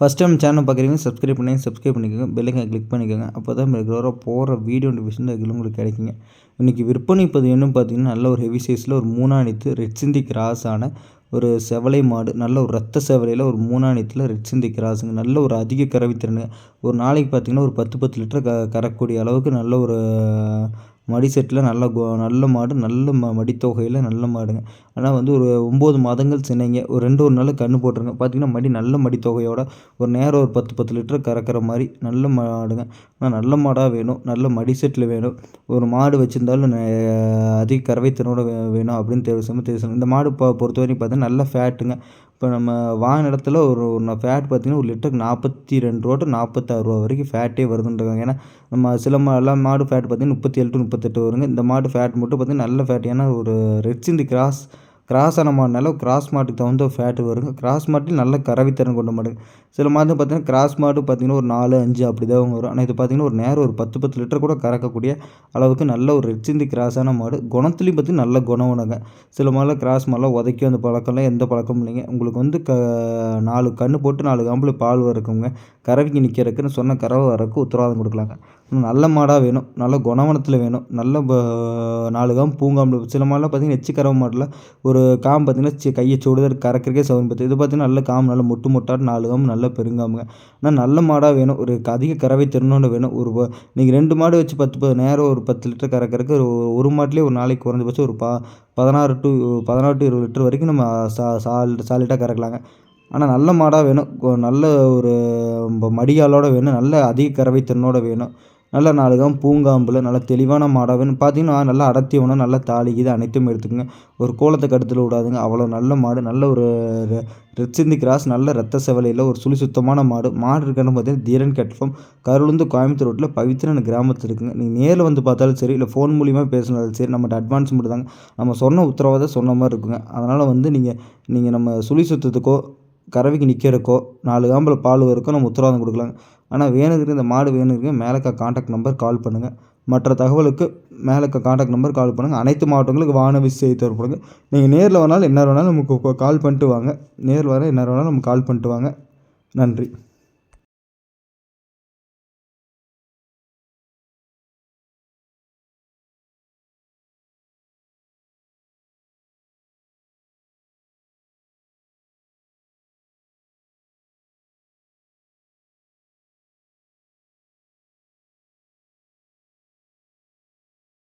First time channel பார்க்குறீங்க subscribe பண்ணி subscribe பண்ணிக்கோங்க பெல்லைக்கை கிளிக் பண்ணிக்கோங்க. அப்போ தான் ரெகுலராக போகிற வீடியோ நோட்டிஃபிகேஷன் ரெகுலர் உங்களுக்கு கிடைக்குங்க. இன்றைக்கி விற்பனை பதிவு என்னன்னு பார்த்தீங்கன்னா நல்ல ஒரு ஹெவி சைஸில் ஒரு மூணாணித்து ரெட் சிந்தி கிராஸான ஒரு செவலை மாடு நல்ல ஒரு ரத்த செவலையில் ஒரு மூணாணித்தில் ரெட் சிந்தி கிராஸுங்க நல்ல ஒரு அதிக கறவைத்திறனுங்க ஒரு நாளைக்கு பார்த்திங்கன்னா ஒரு பத்து பத்து லிட்டர் க கறக்கூடிய அளவுக்கு நல்ல ஒரு மடி செட்டில் நல்ல கோ நல்ல மாடு நல்ல ம மடித்தொகையில் நல்ல மாடுங்க. ஆனால் வந்து ஒரு ஒம்பது மாதங்கள் சினைங்க. ஒரு ரெண்டு ஒரு நாள் கன்று போட்டுருங்க. பார்த்திங்கன்னா மடி நல்ல மடித்தொகையோட ஒரு நேரம் ஒரு பத்து பத்து லிட்டர் கறக்கிற மாதிரி நல்ல மாடுங்க. ஆனால் நல்ல மாடாக வேணும். நல்ல மடி செட்டில் வேணும். ஒரு மாடு வச்சுருந்தாலும் அதிக கறவைத்திறனோட வேணும் அப்படின்னு தேவை சமயம் தேவை இந்த மாடு இப்போ பொறுத்த வரைக்கும் பார்த்தீங்கன்னா நல்ல ஃபேட்டுங்க இப்போ நம்ம வாங்கின இடத்துல ஒரு ஃபேட் பார்த்திங்கன்னா ஒரு லிட்டருக்கு நாற்பத்தி ரெண்டு ரூபா டு நாற்பத்தாறு ரூபா வரைக்கும் ஃபேட்டே வருதுன்றாங்க. ஏன்னா நம்ம சில மா எல்லா மாடு ஃபேட் பார்த்திங்கன்னா முப்பத்தி ஏழு டு முப்பத்தெட்டு வருங்க. இந்த மாடு ஃபேட் மட்டும் பார்த்திங்கன்னா நல்ல ஃபேட் ஏன்னா ஒரு ரெட் சிந்தி கிராஸ் கிராஸ் ஆன மாடுனால கிராஸ் மாட்டுக்கு தகுந்த ஃபேட் வருங்க. கிராஸ் மாட்டில் நல்ல கறவித்திறன் கொண்ட மாடு. சில மாடு பார்த்தீங்கன்னா கிராஸ் மாடு பார்த்திங்கன்னா ஒரு நாலு அஞ்சு அப்படி தான் வரும். ஆனால் இது பார்த்திங்கன்னா ஒரு நேரம் ஒரு பத்து பத்து லிட்டர் கூட கறக்கக்கூடிய அளவுக்கு நல்ல ஒரு ரெச்சிந்தி கிராஸான மாடு. குணத்துலேயும் பார்த்திங்கன்னா நல்ல குணம் உணங்க சில மாடெலாம் கிராஸ் மாடெலாம் உதைக்கும் அந்த பழக்கம்லாம் எந்த பழக்கமும் இல்லைங்க. உங்களுக்கு வந்து க நாலு கன்று போட்டு நாலு காம்பில் பால் வரக்குங்க கறவைக்கு நிற்கிறதுக்குன்னு சொன்ன கறவை வரக்கு உத்தரவாதம் கொடுக்கலாங்க. நல்ல மாடாக வேணும். நல்ல குணவனத்தில் வேணும். நல்ல நாலு காம்பு பூங்காம்பு சில மாடெலாம் பார்த்திங்கன்னா எச்சு கறவை மாடெலாம் ஒரு காம்பு பார்த்திங்கன்னா கையை சுடுதல் கறக்கிறக்கே சவுண்ட் பார்த்து இது பார்த்திங்கன்னா நல்ல காம்பு நல்ல முட்டு முட்டாட்டு நாலு காம்பு நல்ல பெருங்காம்புங்க. ஆனால் நல்ல மாடாக வேணும். ஒரு அதிக கறவை திறனோட வேணும். ஒரு நீங்கள் ரெண்டு மாடு வச்சு பத்து நேரம் ஒரு பத்து லிட்டர் கறக்கிறதுக்கு ஒரு ஒரு மாட்டிலே ஒரு நாளைக்கு குறைஞ்சபட்சம் ஒரு பா பதினாறு டு பதினாறு டு இருபது லிட்டர் வரைக்கும் நம்ம சா சால் சாலிட்டாக கறக்கலாங்க. ஆனால் நல்ல மாடாக வேணும். நல்ல ஒரு மடியாலோடு வேணும். நல்ல அதிக கறவை வேணும். நல்ல நாலு பூங்காம்பில் நல்ல தெளிவான மாடாக வேணும். பார்த்தீங்கன்னா நல்லா அடர்த்தி வேணும் நல்ல தாலி இது அனைத்தும் எடுத்துக்கோங்க. ஒரு கோலத்தை கடுத்துல விடாதுங்க. அவ்வளோ நல்ல மாடு நல்ல ஒரு ரெச்சிந்தி கிராஸ் நல்ல ரத்த செவலையில் ஒரு சுழி சுத்தமான மாடு. மாடு இருக்கணும் பார்த்தீங்கன்னா தீரன் கட்ஃபார்ம் கருளுந்து கோயம்புத்தூர் ரோட்டில் பவித்திரன் கிராமத்தில் இருக்குங்க. நீங்கள் நேரில் வந்து பார்த்தாலும் சரி இல்லை ஃபோன் மூலியமாக பேசினாலும் சரி நம்மகிட்ட அட்வான்ஸ் மட்டும் தாங்க நம்ம சொன்ன உத்தரவாதம் சொன்ன மாதிரி இருக்குங்க. அதனால் வந்து நீங்கள் நீங்கள் நம்ம சுழி சுத்தத்துக்கோ கறவைக்கு நிற்கிறக்கோ நாலு காம்பில் பால் வரைக்கும் நம்ம உத்தரவாதம் கொடுக்கலாங்க ஆனால் வேணுங்கிறது இந்த மாடு வேணுங்கிற மேலக்கா காண்டாக்ட் நம்பர் கால் பண்ணுங்கள் மற்ற தகவலுக்கு மேலக்க காண்டாக்ட் நம்பர் கால் பண்ணுங்கள் அனைத்து மாவட்டங்களுக்கு வானவி செய்து தரப்படுங்க நீங்கள் நேரில் வேணாலும் என்ன வேணாலும் நமக்கு கால் பண்ணிட்டு வாங்க. நேரில் வர என்ன வேணாலும் நமக்கு கால் பண்ணிட்டு வாங்க. நன்றி.